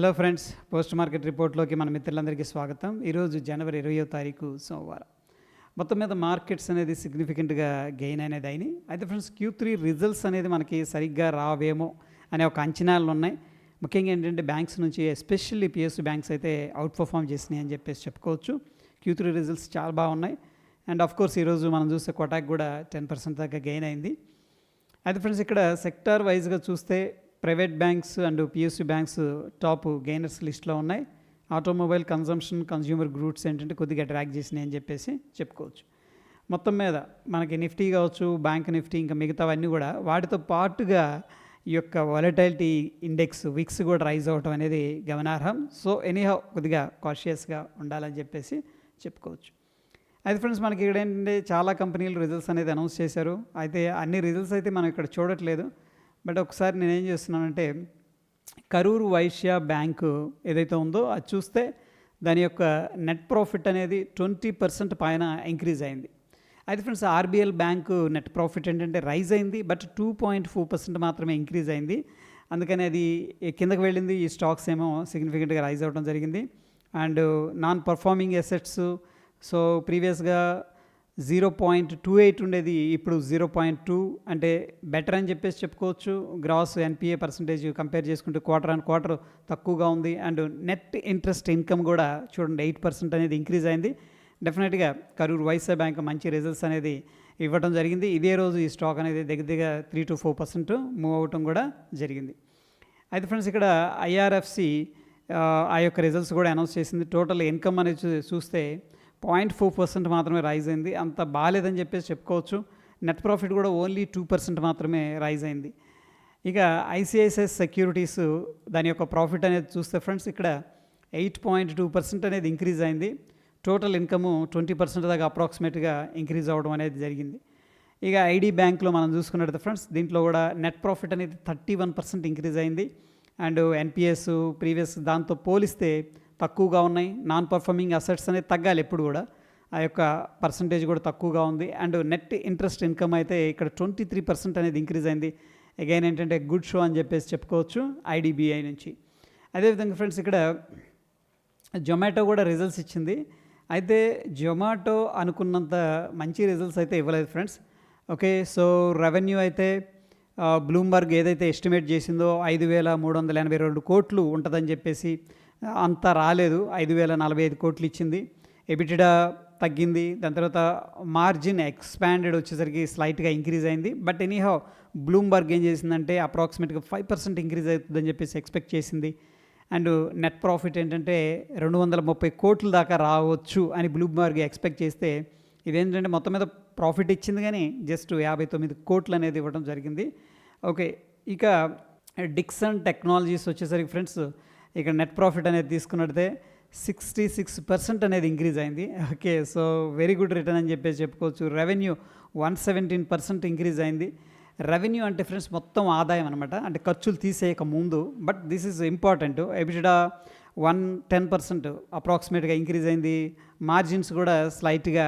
Hello friends post market రిపోర్ట్లోకి మన మిత్రులందరికీ స్వాగతం. ఈరోజు జనవరి ఇరవయో తారీఖు సోమవారం. మొత్తం మీద మార్కెట్స్ అనేది సిగ్నిఫికెంట్గా గెయిన్ అనేది అయినాయి. అయితే ఫ్రెండ్స్ క్యూ త్రీ రిజల్ట్స్ అనేది మనకి సరిగ్గా రావేమో అనే ఒక అంచనాలు ఉన్నాయి. ముఖ్యంగా ఏంటంటే బ్యాంక్స్ నుంచి ఎస్పెషల్లీ పిఎస్సి బ్యాంక్స్ అయితే అవుట్ పర్ఫామ్ చేసినాయి అని చెప్పేసి చెప్పుకోవచ్చు. క్యూ త్రీ రిజల్ట్స్ చాలా బాగున్నాయి అండ్ ఆఫ్ కోర్స్ ఈరోజు మనం చూస్తే కొటాక్ కూడా టెన్ పర్సెంట్ దాకా గెయిన్ అయింది. అయితే ఫ్రెండ్స్ ఇక్కడ సెక్టార్ వైజ్గా చూస్తే private banks and PSU banks top gainers లిస్ట్లో ఉన్నాయి. ఆటోమొబైల్ కన్జంప్షన్ కన్జ్యూమర్ గ్రూడ్స్ ఏంటంటే కొద్దిగా ట్రాక్ చేసినాయి అని చెప్పేసి చెప్పుకోవచ్చు. మొత్తం మీద మనకి నిఫ్టీ కావచ్చు బ్యాంక్ నిఫ్టీ ఇంకా మిగతావన్నీ కూడా వాటితో పాటుగా ఈ యొక్క వాలటైలిటీ ఇండెక్స్ విక్స్ కూడా రైజ్ అవ్వటం అనేది గమనార్హం. సో ఎనీహౌ కొద్దిగా కాషియస్గా ఉండాలని చెప్పేసి చెప్పుకోవచ్చు. అయితే ఫ్రెండ్స్ మనకి ఇక్కడ ఏంటంటే చాలా కంపెనీలు రిజల్ట్స్ అనేది అనౌన్స్ చేశారు. అయితే అన్ని రిజల్ట్స్ అయితే మనం ఇక్కడ చూడట్లేదు. బట్ ఒకసారి నేను ఏం చేస్తున్నానంటే కరూరు వైశ్య బ్యాంకు ఏదైతే ఉందో అది చూస్తే దాని యొక్క నెట్ ప్రాఫిట్ అనేది ట్వంటీ పర్సెంట్ పైన ఇంక్రీజ్ అయింది. అయితే friends RBL bank net profit ఏంటంటే రైజ్ అయింది but two point four percent మాత్రమే ఇంక్రీజ్ అయింది. అందుకని అది కిందకి వెళ్ళింది ఈ స్టాక్స్ ఏమో సిగ్నిఫికెంట్గా రైజ్ అవ్వడం జరిగింది. And non performing assets so ప్రీవియస్గా జీరో పాయింట్ టూ ఎయిట్ ఉండేది ఇప్పుడు జీరో పాయింట్ టూ అంటే బెటర్ అని చెప్పేసి చెప్పుకోవచ్చు. గ్రాస్ ఎన్పిఏ పర్సంటేజ్ కంపేర్ చేసుకుంటే క్వార్టర్ అండ్ క్వార్టర్ తక్కువగా ఉంది. అండ్ నెట్ ఇంట్రెస్ట్ ఇన్కమ్ కూడా చూడండి ఎయిట్ పర్సెంట్ అనేది ఇంక్రీజ్ అయింది. డెఫినెట్గా కరూర్ వైశ్య బ్యాంక్ మంచి రిజల్ట్స్ అనేది ఇవ్వడం జరిగింది. ఇదే రోజు ఈ స్టాక్ అనేది దగ్గర దగ్గర three to four percent move అవ్వటం కూడా జరిగింది. అయితే ఫ్రెండ్స్ ఇక్కడ ఐఆర్ఎఫ్సి ఆ యొక్క రిజల్ట్స్ కూడా అనౌన్స్ చేసింది. టోటల్ ఇన్కమ్ అనేది చూ- చూస్తే పాయింట్ ఫోర్ పర్సెంట్ మాత్రమే రైజ్ అయింది. అంత బాగాలేదని చెప్పేసి చెప్పుకోవచ్చు. నెట్ ప్రాఫిట్ కూడా ఓన్లీ టూ పర్సెంట్ మాత్రమే రైజ్ అయింది. ఇక ఐసిఐసిఐ సెక్యూరిటీస్ దాని యొక్క ప్రాఫిట్ అనేది చూస్తే ఫ్రెండ్స్ ఇక్కడ ఎయిట్ పాయింట్ టూ పర్సెంట్ అనేది ఇంక్రీజ్ అయింది. టోటల్ ఇన్కమ్ ట్వంటీ పర్సెంట్ దాకా అప్రాక్సిమేట్గా ఇంక్రీజ్ అవ్వడం అనేది జరిగింది. ఇక ఐడి బ్యాంక్లో మనం చూసుకున్నట్టు ఫ్రెండ్స్ దీంట్లో కూడా నెట్ ప్రాఫిట్ అనేది థర్టీ వన్ పర్సెంట్ ఇంక్రీజ్ అయింది. అండ్ ఎన్పిఎస్ ప్రీవియస్ దాంతో పోలిస్తే తక్కువగా ఉన్నాయి. నాన్ పర్ఫార్మింగ్ అసెట్స్ అనేది తగ్గాలి ఎప్పుడు కూడా. ఆ యొక్క పర్సంటేజ్ కూడా తక్కువగా ఉంది. అండ్ నెట్ ఇంట్రెస్ట్ ఇన్కమ్ అయితే ఇక్కడ ట్వంటీ త్రీ పర్సెంట్ అనేది ఇంక్రీజ్ అయింది. అగైన్ ఏంటంటే గుడ్ షో అని చెప్పేసి చెప్పుకోవచ్చు ఐడిబిఐ నుంచి. అదేవిధంగా ఫ్రెండ్స్ ఇక్కడ జొమాటో కూడా రిజల్ట్స్ ఇచ్చింది. అయితే జొమాటో అనుకున్నంత మంచి రిజల్ట్స్ అయితే ఇవ్వలేదు ఫ్రెండ్స్ ఓకే సో రెవెన్యూ అయితే uh, బ్లూంబర్గ్ ఏదైతే ఎస్టిమేట్ చేసిందో ఐదు వేల మూడు వందల ఎనభై రెండు కోట్లు ఉంటుందని చెప్పేసి అంత రాలేదు. ఐదు వేల నలభై ఐదు కోట్లు ఇచ్చింది. ఎబిటిడా తగ్గింది. దాని తర్వాత మార్జిన్ ఎక్స్పాండెడ్ వచ్చేసరికి స్లైట్గా ఇంక్రీజ్ అయింది. బట్ ఎనీహౌ బ్లూమ్బర్గ్ ఏం చేసిందంటే అప్రాక్సిమేట్గా ఫైవ్ పర్సెంట్ ఇంక్రీజ్ అవుతుందని చెప్పేసి ఎక్స్పెక్ట్ చేసింది. అండ్ నెట్ ప్రాఫిట్ ఏంటంటే రెండు వందల ముప్పై కోట్ల దాకా రావచ్చు అని బ్లూమ్బర్గ్ ఎక్స్పెక్ట్ చేస్తే ఇదేంటంటే మొత్తం మీద ప్రాఫిట్ ఇచ్చింది కానీ జస్ట్ యాభై తొమ్మిది కోట్లు అనేది ఇవ్వడం జరిగింది. ఓకే. ఇక డిక్సన్ టెక్నాలజీస్ వచ్చేసరికి ఫ్రెండ్స్ ఇక్కడ నెట్ ప్రాఫిట్ అనేది తీసుకున్నట్టే సిక్స్టీ సిక్స్ పర్సెంట్ అనేది ఇంక్రీజ్ అయింది. Okay so very good return అని చెప్పేసి చెప్పుకోవచ్చు. Revenue one seventeen percent increase అయింది. రెవెన్యూ అంటే ఫ్రెండ్స్ మొత్తం ఆదాయం అనమాట అంటే ఖర్చులు తీసేయక ముందు but this is important EBITDA one ten percent అప్రాక్సిమేట్గా ఇంక్రీజ్ అయింది. మార్జిన్స్ కూడా స్లైట్గా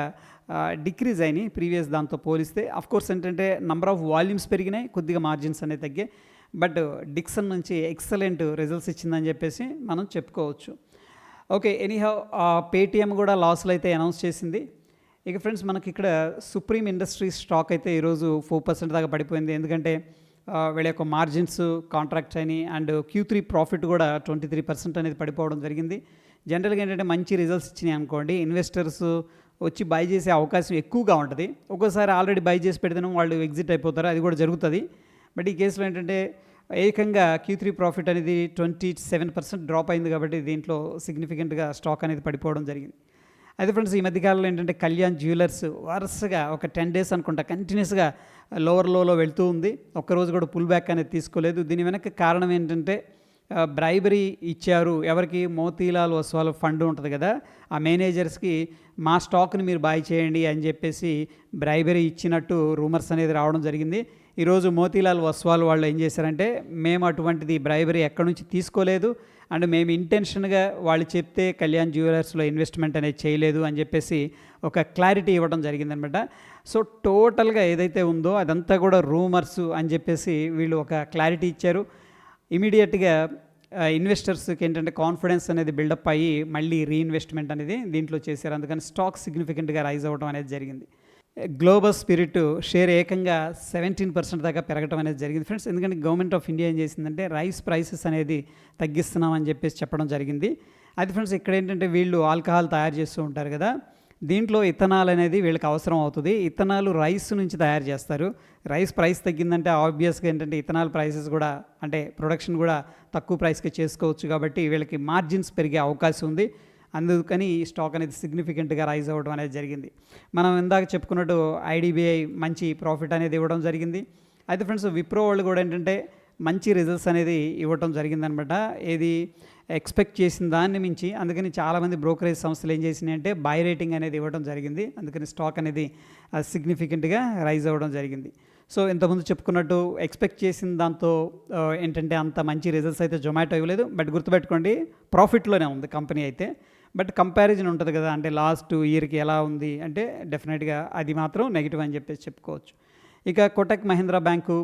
డిక్రీజ్ అయినాయి. ప్రీవియస్ దాంతో పోలిస్తే అఫ్కోర్స్ ఏంటంటే నంబర్ ఆఫ్ వాల్యూమ్స్ పెరిగినాయి కొద్దిగా మార్జిన్స్ అనేవి తగ్గాయి. బట్ డిక్సన్ నుంచి ఎక్సలెంట్ రిజల్ట్స్ ఇచ్చిందని చెప్పేసి మనం చెప్పుకోవచ్చు. ఓకే ఎనీహౌ పేటిఎం కూడా లాస్లో అయితే అనౌన్స్ చేసింది. ఇక ఫ్రెండ్స్ మనకి ఇక్కడ సుప్రీం ఇండస్ట్రీస్ స్టాక్ అయితే ఈరోజు ఫోర్ పర్సెంట్ దాకా పడిపోయింది. ఎందుకంటే వీళ్ళ యొక్క మార్జిన్స్ కాంట్రాక్ట్స్ అని అండ్ క్యూ త్రీ ప్రాఫిట్ కూడా ట్వంటీ త్రీ పర్సెంట్ అనేది పడిపోవడం జరిగింది. జనరల్గా ఏంటంటే మంచి రిజల్ట్స్ ఇచ్చినాయి అనుకోండి. ఇన్వెస్టర్స్ వచ్చి బై చేసే అవకాశం ఎక్కువగా ఉంటుంది. ఒక్కోసారి ఆల్రెడీ బై చేసి పెడితేనే వాళ్ళు ఎగ్జిట్ అయిపోతారు. అది కూడా జరుగుతుంది. బట్ ఈ కేసులో ఏంటంటే ఏకంగా క్యూ త్రీ ప్రాఫిట్ అనేది ట్వంటీ సెవెన్ పర్సెంట్ డ్రాప్ అయింది కాబట్టి దీంట్లో సిగ్నిఫికెంట్గా స్టాక్ అనేది పడిపోవడం జరిగింది. అయితే ఫ్రెండ్స్ ఈ మధ్యకాలంలో ఏంటంటే కళ్యాణ్ జ్యువెలర్స్ వరుసగా ఒక టెన్ డేస్ అనుకుంటా కంటిన్యూస్గా లోవర్ లోలో వెళ్తూ ఉంది. ఒక్కరోజు కూడా పుల్ బ్యాక్ అనేది తీసుకోలేదు. దీని వెనక కారణం ఏంటంటే బ్రైబరీ ఇచ్చారు. ఎవరికి? మోతీలాల్ వస్వాల ఫండ్ ఉంటుంది కదా ఆ మేనేజర్స్కి మా స్టాక్ని మీరు బాయ్ చేయండి అని చెప్పేసి బ్రైబరీ ఇచ్చినట్టు రూమర్స్ అనేది రావడం జరిగింది. ఈరోజు మోతీలాల్ వస్వాల్ వాళ్ళు ఏం చేశారంటే మేము అటువంటిది బ్రైబరీ ఎక్కడి నుంచి తీసుకోలేదు అండ్ మేము ఇంటెన్షన్గా వాళ్ళు చెప్తే కళ్యాణ్ జ్యువెలర్స్లో ఇన్వెస్ట్మెంట్ అనేది చేయలేదు అని చెప్పేసి ఒక క్లారిటీ ఇవ్వడం జరిగిందనమాట. సో టోటల్గా ఏదైతే ఉందో అదంతా కూడా రూమర్స్ అని చెప్పేసి వీళ్ళు ఒక క్లారిటీ ఇచ్చారు. ఇమీడియట్గా ఇన్వెస్టర్స్కి ఏంటంటే కాన్ఫిడెన్స్ అనేది బిల్డప్ అయ్యి మళ్ళీ రీఇన్వెస్ట్మెంట్ అనేది దీంట్లో చేశారు. అందుకని స్టాక్ సిగ్నిఫికెంట్గా రైజ్ అవ్వడం అనేది జరిగింది. గ్లోబల్ స్పిరిట్ షేర్ ఏకంగా సెవెంటీన్ పర్సెంట్ దాకా పెరగడం అనేది జరిగింది. ఫ్రెండ్స్ ఎందుకంటే గవర్నమెంట్ ఆఫ్ ఇండియా ఏం చేసిందంటే రైస్ ప్రైసెస్ అనేది తగ్గిస్తున్నామని చెప్పేసి చెప్పడం జరిగింది. అది ఫ్రెండ్స్ ఇక్కడ ఏంటంటే వీళ్ళు ఆల్కహాల్ తయారు చేస్తూ ఉంటారు కదా దీంట్లో ఇథనాల్ అనేది వీళ్ళకి అవసరం అవుతుంది. ఇథనాల్ రైస్ నుంచి తయారు చేస్తారు. రైస్ ప్రైస్ తగ్గిందంటే ఆబ్వియస్గా ఏంటంటే ఇథనాల్ ప్రైసెస్ కూడా అంటే ప్రొడక్షన్ కూడా తక్కువ ప్రైస్కి చేసుకోవచ్చు కాబట్టి వీళ్ళకి మార్జిన్స్ పెరిగే అవకాశం ఉంది. అందుకని ఈ స్టాక్ అనేది సిగ్నిఫికెంట్గా రైజ్ అవ్వడం అనేది జరిగింది. మనం ఇందాక చెప్పుకున్నట్టు ఐడిబిఐ మంచి ప్రాఫిట్ అనేది ఇవ్వడం జరిగింది. అయితే ఫ్రెండ్స్ విప్రో వాళ్ళు కూడా ఏంటంటే మంచి రిజల్ట్స్ అనేది ఇవ్వటం జరిగిందనమాట. ఏది ఎక్స్పెక్ట్ చేసిన దాన్ని మించి అందుకని చాలామంది బ్రోకరేజ్ సంస్థలు ఏం చేసినాయి అంటే బై రేటింగ్ అనేది ఇవ్వడం జరిగింది. అందుకని స్టాక్ అనేది సిగ్నిఫికెంట్గా రైజ్ అవ్వడం జరిగింది. సో ఇంతకుముందు చెప్పుకున్నట్టు ఎక్స్పెక్ట్ చేసిన దాంతో ఏంటంటే అంత మంచి రిజల్ట్స్ అయితే జొమాటో ఇవ్వలేదు. బట్ గుర్తుపెట్టుకోండి ప్రాఫిట్లోనే ఉంది కంపెనీ అయితే. బట్ కంపారిజన్ ఉంటుంది కదా అంటే లాస్ట్ ఇయర్కి ఎలా ఉంది అంటే డెఫినెట్గా అది మాత్రం నెగిటివ్ అని చెప్పేసి చెప్పుకోవచ్చు. ఇక కోటక్ మహీంద్రా బ్యాంకు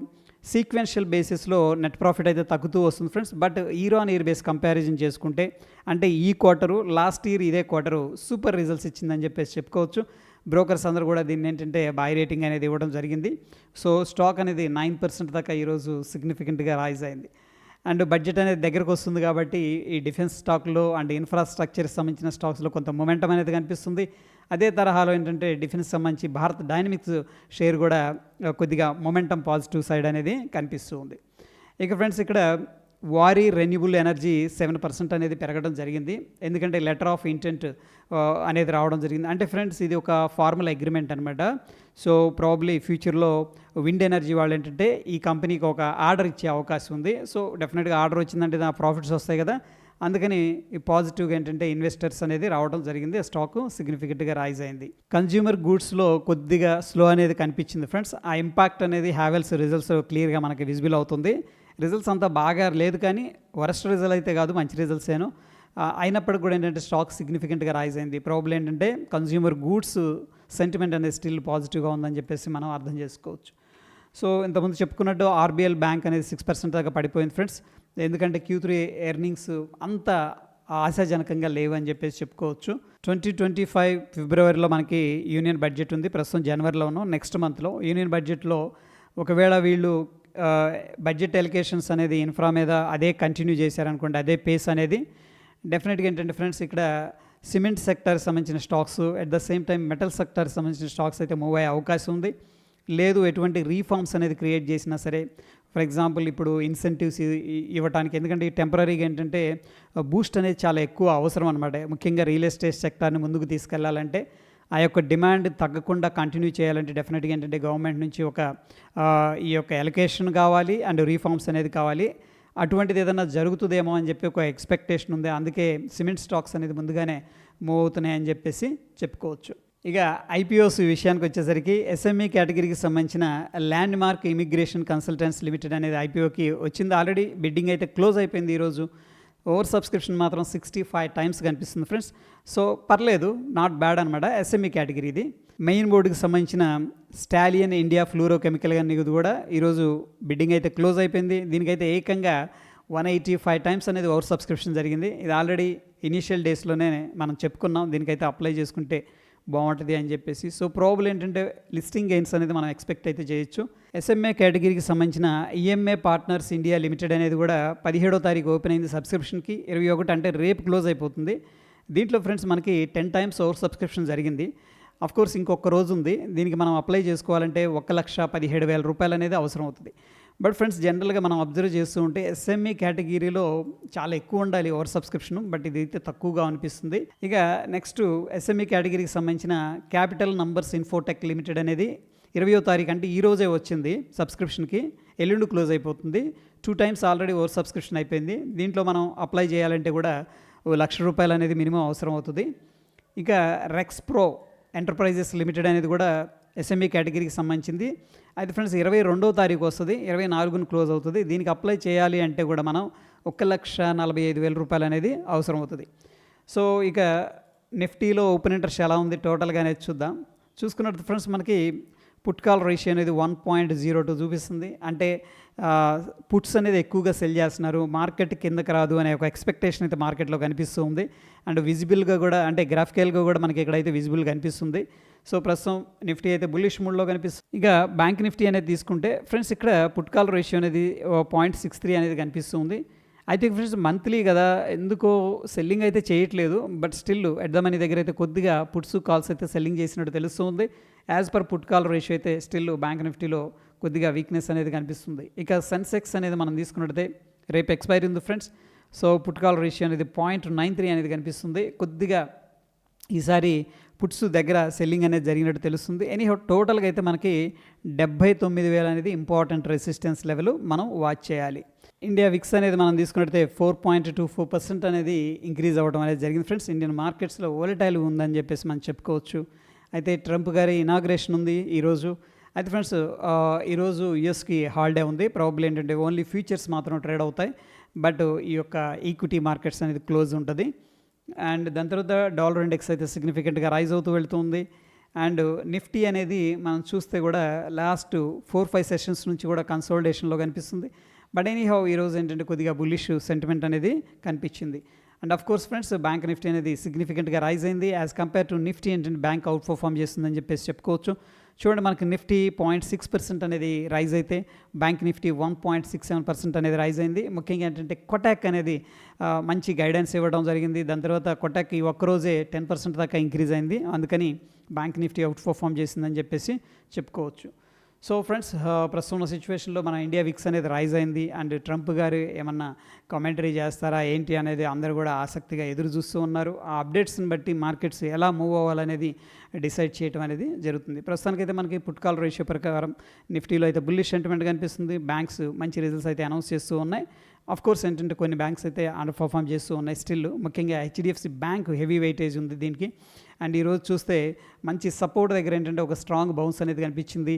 సీక్వెన్షియల్ బేసిస్లో నెట్ ప్రాఫిట్ అయితే తగ్గుతూ వస్తుంది friends but year on year base comparison చేసుకుంటే అంటే ఈ క్వార్టరు లాస్ట్ ఇయర్ ఇదే క్వార్టరు సూపర్ రిజల్ట్స్ ఇచ్చిందని చెప్పేసి చెప్పుకోవచ్చు. బ్రోకర్స్ అందరూ కూడా దీన్ని ఏంటంటే బై రేటింగ్ అనేది ఇవ్వడం జరిగింది. సో స్టాక్ అనేది నైన్ పర్సెంట్ దాకా ఈరోజు సిగ్నిఫికెంట్గా రైజ్ అయింది. అండ్ బడ్జెట్ అనేది దగ్గరకు వస్తుంది కాబట్టి ఈ డిఫెన్స్ స్టాక్లో అండ్ ఇన్ఫ్రాస్ట్రక్చర్కి సంబంధించిన స్టాక్స్లో కొంత మొమెంటం అనేది కనిపిస్తుంది. అదే తరహాలో ఏంటంటే డిఫెన్స్ సంబంధించి భారత్ డైనమిక్స్ షేర్ కూడా కొద్దిగా మొమెంటం పాజిటివ్ సైడ్ అనేది కనిపిస్తూ ఉంది ఇక ఫ్రెండ్స్ ఇక్కడ Waaree renewable energy seven percent అనేది పెరగడం జరిగింది. ఎందుకంటే లెటర్ ఆఫ్ ఇంటెంట్ అనేది రావడం జరిగింది. అంటే ఫ్రెండ్స్ ఇది ఒక ఫార్మల్ అగ్రిమెంట్ అనమాట సో ప్రాబ్లీ ఫ్యూచర్లో విండ్ ఎనర్జీ వాళ్ళు ఏంటంటే ఈ కంపెనీకి ఒక ఆర్డర్ ఇచ్చే అవకాశం ఉంది. సో డెఫినెట్గా ఆర్డర్ వచ్చిందంటే నా ప్రాఫిట్స్ వస్తాయి కదా. అందుకని ఈ పాజిటివ్గా ఏంటంటే ఇన్వెస్టర్స్ అనేది రావడం జరిగింది. స్టాక్ సిగ్నిఫికెంట్గా రైజ్ అయింది. కన్జ్యూమర్ గూడ్స్లో కొద్దిగా స్లో అనేది కనిపించింది ఫ్రెండ్స్ ఆ ఇంపాక్ట్ అనేది హ్యావెల్స్ రిజల్ట్స్ క్లియర్గా మనకి విజిబుల్ అవుతుంది. రిజల్ట్స్ అంతా బాగా లేదు కానీ వరస్ట్ రిజల్ట్ అయితే కాదు మంచి రిజల్ట్స్ ఏను. అయినప్పటికీ కూడా ఏంటంటే స్టాక్ సిగ్నిఫికెంట్గా రైజ్ అయింది. ప్రాబ్లం ఏంటంటే కన్జ్యూమర్ గూడ్స్ సెంటిమెంట్ అనేది స్టిల్ పాజిటివ్గా ఉందని చెప్పేసి మనం అర్థం చేసుకోవచ్చు. సో ఇంతకుముందు చెప్పుకున్నట్టు ఆర్బీఎల్ బ్యాంక్ అనేది సిక్స్ పర్సెంట్ దాకా పడిపోయింది ఫ్రెండ్స్ ఎందుకంటే క్యూ త్రీ ఎర్నింగ్స్ అంత ఆశాజనకంగా లేవు అని చెప్పేసి చెప్పుకోవచ్చు. ట్వంటీ ట్వంటీ ఫైవ్ ఫిబ్రవరిలో మనకి యూనియన్ బడ్జెట్ ఉంది. ప్రస్తుతం జనవరిలోను నెక్స్ట్ మంత్లో యూనియన్ బడ్జెట్లో ఒకవేళ వీళ్ళు బడ్జెట్ ఎలికేషన్స్ అనేది ఇన్ఫ్రా మీద అదే కంటిన్యూ చేశారనుకోండి అదే పేస్ అనేది డెఫినెట్గా ఏంటంటే ఫ్రెండ్స్ ఇక్కడ సిమెంట్ సెక్టర్ సంబంధించిన stocks at the same time metal sector సంబంధించిన స్టాక్స్ అయితే మూవ్ అయ్యే అవకాశం ఉంది. లేదు ఎటువంటి రీఫార్మ్స్ అనేది క్రియేట్ చేసినా సరే ఫర్ ఎగ్జాంపుల్ ఇప్పుడు ఇన్సెంటివ్స్ ఇవ్వడానికి ఎందుకంటే ఈ టెంపరీగా ఏంటంటే బూస్ట్ అనేది చాలా ఎక్కువ అవసరం అనమాట ముఖ్యంగా రియల్ ఎస్టేట్ సెక్టార్ని ముందుకు తీసుకెళ్ళాలంటే ఆ యొక్క డిమాండ్ తగ్గకుండా కంటిన్యూ చేయాలంటే డెఫినెట్గా ఏంటంటే గవర్నమెంట్ నుంచి ఒక ఈ యొక్క ఎలకేషన్ కావాలి అండ్ రీఫార్మ్స్ అనేది కావాలి. అటువంటిది ఏదైనా జరుగుతుందేమో అని చెప్పి ఒక ఎక్స్పెక్టేషన్ ఉంది. అందుకే సిమెంట్ స్టాక్స్ అనేది ముందుగానే మూవ్ అవుతున్నాయని చెప్పేసి చెప్పుకోవచ్చు. ఇక ఐపీఓస్ విషయానికి వచ్చేసరికి ఎస్ఎంఈ కేటగిరీకి సంబంధించిన land mark Immigration Consultants Limited అనేది ఐపీఓకి వచ్చింది. ఆల్రెడీ బిడ్డింగ్ అయితే క్లోజ్ అయిపోయింది ఈరోజు. ఓవర్ సబ్స్క్రిప్షన్ మాత్రం సిక్స్టీ ఫైవ్ టైమ్స్ కనిపిస్తుంది ఫ్రెండ్స్. సో పర్లేదు నాట్ బ్యాడ్ అనమాట ఎస్ఎంఈ కేటగిరీ ఇది. మెయిన్ బోర్డుకి సంబంధించిన స్టాలియన్ ఇండియా ఫ్లూరో కెమికల్ కానీ కూడా ఈరోజు బిడ్డింగ్ అయితే క్లోజ్ అయిపోయింది. దీనికైతే ఏకంగా వన్ ఎయిటీ ఫైవ్ టైమ్స్ అనేది ఓవర్ సబ్స్క్రిప్షన్ జరిగింది. ఇది ఆల్రెడీ ఇనీషియల్ డేస్లోనే మనం చెప్పుకున్నాం. దీనికైతే అప్లై చేసుకుంటే బాగుంటుంది అని చెప్పేసి. సో ప్రాబ్లం ఏంటంటే లిస్టింగ్ గెయిన్స్ అనేది మనం ఎక్స్పెక్ట్ అయితే చేయొచ్చు. ఎస్ఎంఏ కేటగిరీకి సంబంధించిన ఈఎంఏ పార్ట్నర్స్ ఇండియా లిమిటెడ్ అనేది కూడా పదిహేడో తారీఖు ఓపెన్ అయింది సబ్స్క్రిప్షన్కి ఇరవై ఒకటి అంటే రేపు క్లోజ్ అయిపోతుంది. దీంట్లో ఫ్రెండ్స్ మనకి టెన్ టైమ్స్ ఓవర్ సబ్స్క్రిప్షన్ జరిగింది. అఫ్ కోర్స్ ఇంకొక రోజు ఉంది. దీనికి మనం అప్లై చేసుకోవాలంటే ఒక లక్ష పదిహేడు వేల రూపాయలు అనేది అవసరం అవుతుంది. బట్ ఫ్రెండ్స్ జనరల్గా మనం అబ్జర్వ్ చేస్తూ ఉంటే ఎస్ఎంఈ కేటగిరీలో చాలా ఎక్కువ ఉండాలి ఓవర్ సబ్స్క్రిప్షన్ బట్ ఇది అయితే తక్కువగా అనిపిస్తుంది. ఇక నెక్స్ట్ ఎస్ఎంఈ కేటగిరీకి సంబంధించిన క్యాపిటల్ నంబర్స్ ఇన్ఫోటెక్ లిమిటెడ్ అనేది ఇరవయో తారీఖు అంటే ఈ రోజే వచ్చింది సబ్స్క్రిప్షన్కి. ఎల్లుండి క్లోజ్ అయిపోతుంది. Two times already over subscription అయిపోయింది. దీంట్లో మనం అప్లై చేయాలంటే కూడా లక్ష రూపాయలు అనేది మినిమం అవసరం అవుతుంది. ఇక రెక్స్ ప్రో ఎంటర్ప్రైజెస్ లిమిటెడ్ అనేది కూడా ఎస్ఎంఈ కేటగిరీకి సంబంధించింది. అయితే ఫ్రెండ్స్ ఇరవై రెండో తారీఖు వస్తుంది. ఇరవై నాలుగున క్లోజ్ అవుతుంది. దీనికి అప్లై చేయాలి అంటే కూడా మనం ఒక లక్ష నలభై ఐదు వేల రూపాయలు అనేది అవసరం అవుతుంది. సో ఇక నిఫ్టీలో ఓపెన్ ఇంట్రెస్ట్ ఎలా ఉంది టోటల్గా అనేది చూద్దాం. చూసుకున్నట్టు ఫ్రెండ్స్ మనకి పుట్ కాల్ రేషియో అనేది వన్ పాయింట్ జీరో టూ చూపిస్తుంది. అంటే పుట్స్ అనేది ఎక్కువగా సెల్ చేస్తున్నారు. మార్కెట్ కిందకి రాదు అనే ఒక ఎక్స్పెక్టేషన్ అయితే మార్కెట్లో కనిపిస్తూ ఉంది. అండ్ విజిబుల్గా కూడా అంటే గ్రాఫికల్గా కూడా మనకి ఇక్కడైతే విజిబుల్ కనిపిస్తుంది. సో ప్రస్తుతం నిఫ్టీ అయితే బుల్లిష్ మూడ్లో కనిపిస్తుంది ఇక బ్యాంక్ నిఫ్టీ అనేది తీసుకుంటే ఫ్రెండ్స్ ఇక్కడ పుట్కాల్ రేషియో అనేది పాయింట్ సిక్స్ త్రీ అనేది కనిపిస్తుంది. ఐ థింక్ ఫ్రెండ్స్ మంత్లీ కదా ఎందుకో సెల్లింగ్ అయితే చేయట్లేదు but still at the money దగ్గర అయితే కొద్దిగా పుట్స్ కాల్స్ అయితే సెల్లింగ్ చేసినట్టు తెలుస్తుంది. As per put call ratio అయితే స్టిల్ బ్యాంక్ నిఫ్టీలో కొద్దిగా వీక్నెస్ అనేది కనిపిస్తుంది. ఇక సెన్సెక్స్ అనేది మనం తీసుకున్నట్టయితే రేపు ఎక్స్పైరీ ఉంది friends so put call ratio అనేది పాయింట్ నైన్ త్రీ అనేది కనిపిస్తుంది. కొద్దిగా ఈసారి పుట్స్ దగ్గర సెల్లింగ్ అనేది జరిగినట్టు తెలుస్తుంది. ఎనీ టోటల్గా అయితే మనకి డెబ్బై తొమ్మిది వేలు అనేది ఇంపార్టెంట్ రెసిస్టెన్స్ లెవెల్ మనం వాచ్ చేయాలి. ఇండియా విక్స్ అనేది మనం తీసుకున్నట్టయితే four point two four percent అనేది ఇంక్రీజ్ అవ్వడం అనేది జరిగింది. ఫ్రెండ్స్ ఇండియన్ మార్కెట్స్లో ఓలటైల్ ఉందని చెప్పేసి మనం చెప్పుకోవచ్చు. అయితే ట్రంప్ గారి ఇనాగ్రేషన్ ఉంది ఈరోజు అయితే ఫ్రెండ్స్ ఈరోజు యుఎస్కి హాలిడే ఉంది. ప్రాబ్లం ఏంటంటే ఓన్లీ ఫ్యూచర్స్ మాత్రం ట్రేడ్ అవుతాయి. బట్ ఈ యొక్క ఈక్విటీ మార్కెట్స్ అనేది క్లోజ్ ఉంటుంది. అండ్ దాని తర్వాత డాలర్ ఇండెక్స్ అయితే సిగ్నిఫికెంట్గా రైజ్ అవుతూ వెళ్తుంది. అండ్ నిఫ్టీ అనేది మనం చూస్తే కూడా లాస్ట్ ఫోర్ ఫైవ్ సెషన్స్ నుంచి కూడా కన్సోల్టేషన్లో కనిపిస్తుంది. బట్ ఎనీ హౌ ఈరోజు ఏంటంటే కొద్దిగా బుల్లిష్ సెంటిమెంట్ అనేది కనిపించింది. And of course friends bank Nifty అనేది సిగ్నిఫికెంట్గా రైజ్ అయింది. యాజ్ కంపేర్ టు నిఫ్టీ ఏంటంటే బ్యాంక్ అవుట్ పర్ఫామ్ చేస్తుందని చెప్పేసి చెప్పుకోవచ్చు. చూడండి మనకి నిఫ్టీ పాయింట్ సిక్స్ పర్సెంట్ అనేది రైజ్ అయితే bank Nifty one point six seven percent అనేది రైజ్ అయింది. ముఖ్యంగా ఏంటంటే కొటాక్ అనేది మంచి గైడెన్స్ ఇవ్వడం జరిగింది. దాని తర్వాత కొటాక్ ఈ ఒక్కరోజే టెన్ పర్సెంట్ దాకా ఇంక్రీజ్ అయింది. అందుకని బ్యాంక్ నిఫ్టీ అవుట్ పర్ఫామ్ చేసిందని చెప్పేసి చెప్పుకోవచ్చు. సో ఫ్రెండ్స్ uh, ప్రస్తుతం ఉన్న సిచ్యువేషన్లో మన ఇండియా విక్స్ అనేది రైజ్ అయింది. అండ్ ట్రంప్ గారు ఏమన్నా కామెంటరీ చేస్తారా? ఏంటి అనేది అందరూ కూడా ఆసక్తిగా ఎదురు చూస్తూ ఉన్నారు. ఆ అప్డేట్స్ని బట్టి మార్కెట్స్ ఎలా మూవ్ అవ్వాలనేది డిసైడ్ చేయడం అనేది జరుగుతుంది. ప్రస్తుతానికైతే మనకి పుట్కాల్ రేషియో ప్రకారం నిఫ్టీలో అయితే బుల్లిష్ సెంటిమెంట్ కనిపిస్తుంది. బ్యాంక్స్ మంచి రిజల్ట్స్ అయితే అనౌన్స్ చేస్తూ ఉన్నాయి. ఆఫ్ కోర్స్ ఏంటంటే కొన్ని బ్యాంక్స్ అయితే అండర్ పర్ఫామ్ చేస్తూ ఉన్నాయి. స్టిల్ ముఖ్యంగా హెచ్డిఎఫ్సి బ్యాంక్ హెవీ వెయిటేజ్ ఉంది దీనికి. అండ్ ఈరోజు చూస్తే మంచి సపోర్ట్ దగ్గర ఏంటంటే ఒక స్ట్రాంగ్ బౌన్స్ అనేది కనిపించింది.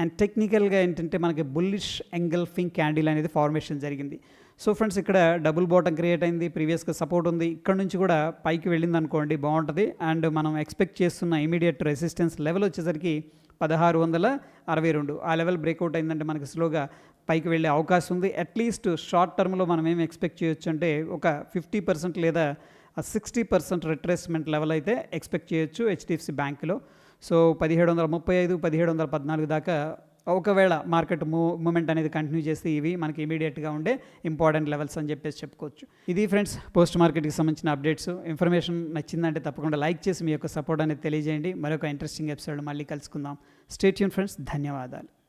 అండ్ టెక్నికల్గా ఏంటంటే మనకి బుల్లిష్ ఎంగల్ఫింగ్ క్యాండిల్ అనేది ఫార్మేషన్ జరిగింది. సో ఫ్రెండ్స్ ఇక్కడ డబుల్ బాటమ్ క్రియేట్ అయింది. ప్రీవియస్గా సపోర్ట్ ఉంది. ఇక్కడ నుంచి కూడా పైకి వెళ్ళింది అనుకోండి బాగుంటుంది. అండ్ మనం ఎక్స్పెక్ట్ చేస్తున్న ఇమీడియట్ రెసిస్టెన్స్ లెవెల్ వచ్చేసరికి పదహారు వందల అరవై రెండు. ఆ లెవెల్ బ్రేక్అవుట్ అయిందంటే మనకి స్లోగా పైకి వెళ్ళే అవకాశం ఉంది. అట్లీస్ట్ షార్ట్ టర్మ్లో మనం ఏం ఎక్స్పెక్ట్ చేయొచ్చు అంటే ఒక ఫిఫ్టీ పర్సెంట్ లేదా సిక్స్టీ పర్సెంట్ రిట్రేస్మెంట్ లెవెల్ అయితే ఎక్స్పెక్ట్ చేయొచ్చు హెచ్డిఎఫ్సి బ్యాంకులో సో పదిహేడు వందల ముప్పై ఐదు పదిహేడు వందల పద్నాలుగు దాకా ఒకవేళ మార్కెట్ మూవ్ మూమెంట్ అనేది కంటిన్యూ చేస్తే ఇవి మనకి ఇమీడియట్గా ఉండే ఇంపార్టెంట్ లెవెల్స్ అని చెప్పేసి చెప్పుకోవచ్చు. ఇది ఫ్రెండ్స్ పోస్ట్ మార్కెట్కి సంబంధించిన అప్డేట్స్. ఇన్ఫర్మేషన్ నచ్చిందంటే తప్పకుండా లైక్ చేసి మీ యొక్క సపోర్ట్ అనేది తెలియజేయండి. మరొక ఇంట్రెస్టింగ్ ఎపిసోడ్ మళ్ళీ కలుసుకుందాం. స్టేట్ యూన్ ఫ్రెండ్స్ ధన్యవాదాలు.